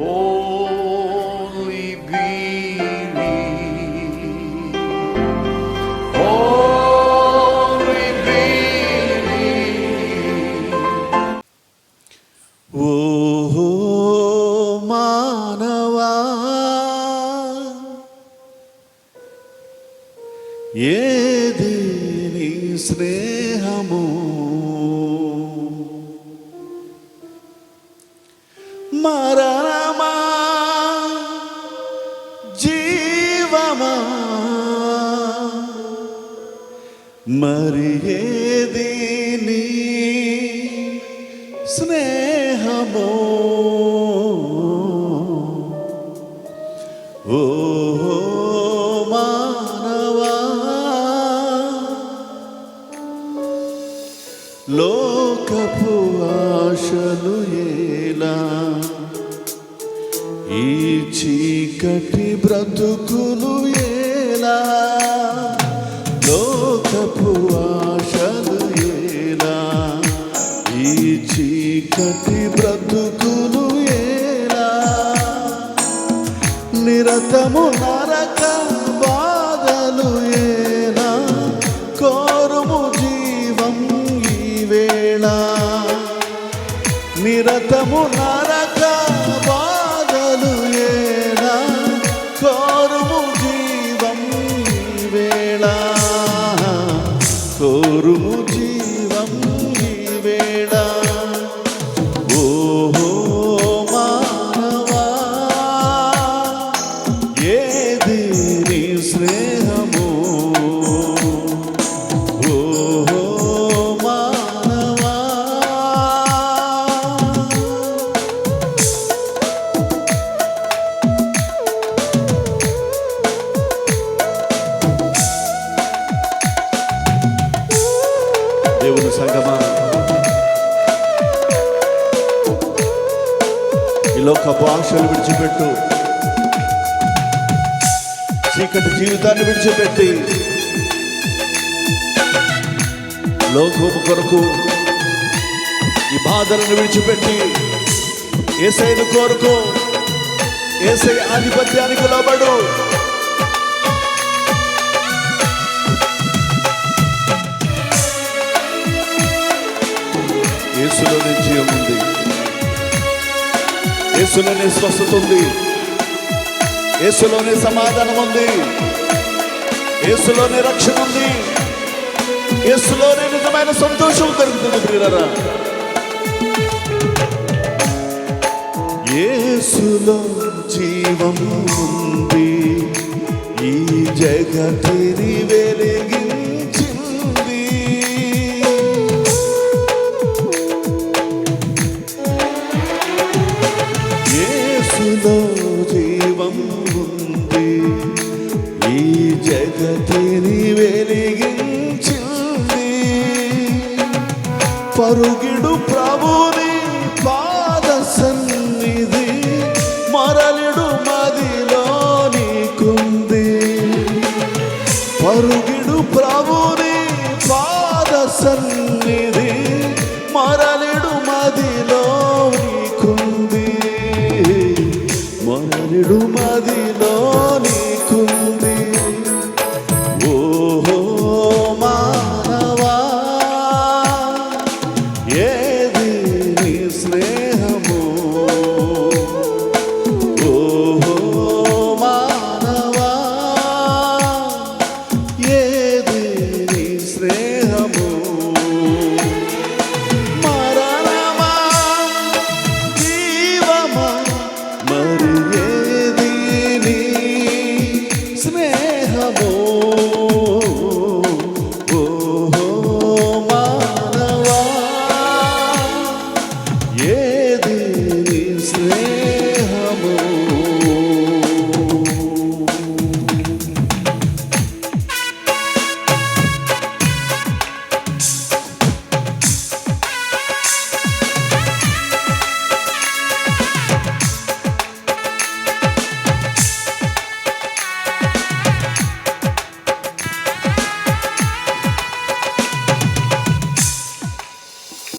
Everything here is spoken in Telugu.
Only believe. Only believe. ఓ మానవా ఏది నీ స్నేహము మరణమా జీవమా మరి ఏది నీ స్నేహమో ఓ మానవా లోకపు ఆశలు ఏలా ఈ చీకటి బ్రతుకులు ఏలా? లోకపు ఆశలు ఏలా? ఈ చీకటి బ్రతుకులు ఏలా? నిరతము నరక బాధలు ఏలా? కోరుము జీవం ఈ వేళ? నిరతము నరక కోరుము సంగమా. ఈ లోక భాషలు విడిచిపెట్టు. చీకటి జీవితాన్ని విడిచిపెట్టి. లోకము కొరకు ఈ బాధలను విడిచిపెట్టి. ఏసైను కోరుకో. ఏసై ఆధిపత్యానికి లోబడు. యేసులోనే స్వస్థత ఉంది. యేసులోనే సమాధానం ఉంది. యేసులోనే రక్షణ ఉంది. యేసులోనే నిజమైన సంతోషం దొరుకుతుంది ప్రియులరా. యేసులో జీవం ఉంది. ఈ జగతిరివే యేసులో జీవం ఉంది. ఈ జగతిని వెలిగించింది పరుగిడు ప్రభుని పాద సన్నిధి మరలిడు మదిలో నీకుంది. పరుగిడు మరలిడు